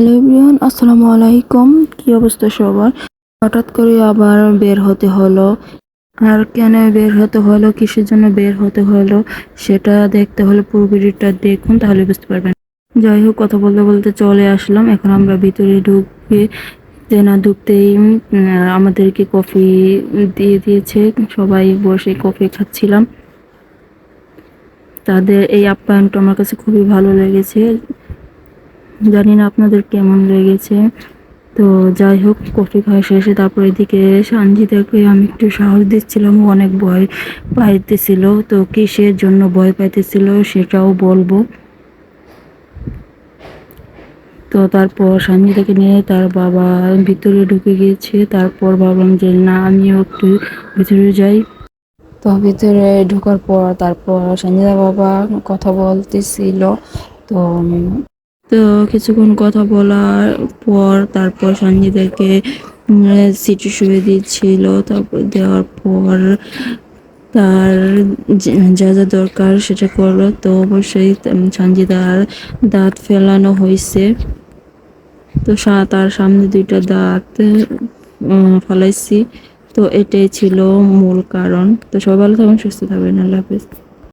Hello everyone, আসসালামু আলাইকুম। কি অবস্থা সবার? হঠাৎ করে আবার বের হতে হলো। আর কেন বের হতে হলো? কিসের জন্য বের হতে হলো? সেটা দেখতে হলে পুরো ভিডিওটা দেখুন, তাহলে বুঝতে পারবেন। যাই হোক, কথা বলতে বলতে চলে আসলাম। এখন আমরা ভিতরে ঢুকে যে না ঢুকতেই আমাদেরকে কফি দিয়ে দিয়েছে। সবাই বসে কফি খাচ্ছিলাম। তাদের এই আপ্যায়নটা আমার কাছে খুবই ভালো লেগেছে। জানি না আপনাদের কেমন লেগেছে। তো যাই হোক, কফি খাওয়া শেষে তারপর এদিকে সানজিদাকে আমি একটু সাহস দিচ্ছিলাম অনেক ভয় পাইতেছিল। তো কিসের জন্য ভয় পাইতেছিল সেটাও বলব। তো তারপর সানজিদাকে নিয়ে তার বাবা ভিতরে ঢুকে গিয়েছে। তারপর ভাবলাম যে, না, আমিও একটু ভিতরে যাই। তো ভিতরে ঢোকার পর তারপর সঞ্জয় বাবা কথা বলতেছিল। তো তো কিছুক্ষণ কথা বলার পর তারপর সঞ্জিতাকে সিটে শুয়ে দিচ্ছিল। তারপর দেওয়ার পর তার যা যা দরকার সেটা করল। তো অবশ্যই সঞ্জিতার দাঁত ফেলানো হয়েছে। তো তার সামনে দুইটা দাঁত ফলাইছি। তো এটাই ছিল মূল কারণ। তো সবাই ভালো সুস্থ থাকবেন। আল্লাহ হাফেজ।